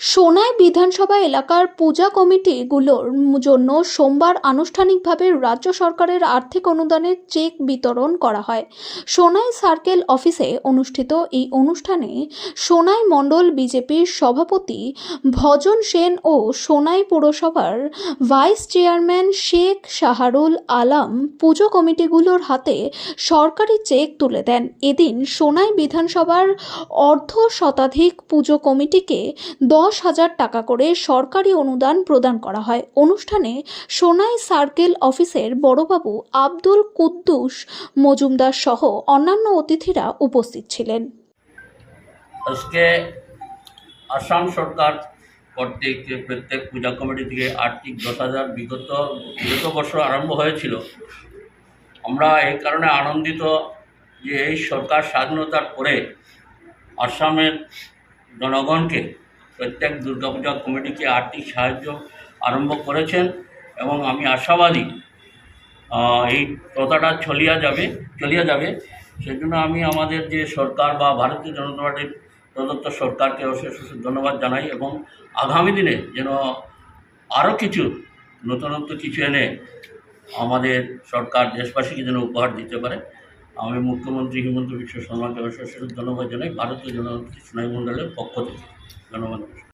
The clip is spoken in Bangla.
সোনাই বিধানসভা এলাকার পূজা কমিটিগুলোর জন্য সোমবার আনুষ্ঠানিকভাবে রাজ্য সরকারের আর্থিক অনুদানের চেক বিতরণ করা হয়। সোনাই সার্কেল অফিসে অনুষ্ঠিত এই অনুষ্ঠানে সোনাই মণ্ডল বিজেপির সভাপতি ভজন সেন ও সোনাই পুরসভার ভাইস চেয়ারম্যান শেখ শাহারুল আলাম পুজো কমিটিগুলোর হাতে সরকারি চেক তুলে দেন। এদিন সোনাই বিধানসভার অর্ধ শতাধিক পুজো কমিটিকে দশ হাজার টাকা করে সরকারি অনুদান প্রদান করা হয়। অনুষ্ঠানে সোনাই সার্কেল অফিসের বড়বাবু আব্দুল কুদ্দুস মজুমদার সহ অন্যান্য অতিথিরা উপস্থিত ছিলেন। আজকে আসাম সরকার কর্তৃক প্রত্যেক পূজা কমিটি থেকে আর্থিক দশ হাজার বিগত বিগত বছর আরম্ভ হয়েছিল, আমরা এই কারণে আনন্দিত যে এই সরকার স্বাধীনতার পরে আসামের জনগণকে প্রত্যেক দুর্গাপূজা কমিটিকে আর্থিক সাহায্য আরম্ভ করেছেন এবং আমি আশাবাদী এই প্রথাটা চলিয়া যাবে চলিয়া যাবে। সেজন্য আমি আমাদের যে সরকার বা ভারতীয় জনতা পার্টির প্রদত্ত সরকারকে অশেষ অশেষ ধন্যবাদ জানাই এবং আগামী দিনে যেন আরও কিছু নতুনত্ব কিছু এনে আমাদের সরকার দেশবাসীকে যেন উপহার দিতে পারে। আমি মুখ্যমন্ত্রী হিমন্ত বিশ্ব শর্মাকে অশেষ ধন্যবাদ জানাই। ভারতীয় জনগণ সোনাই পক্ষ থেকে। ধন্যবাদ।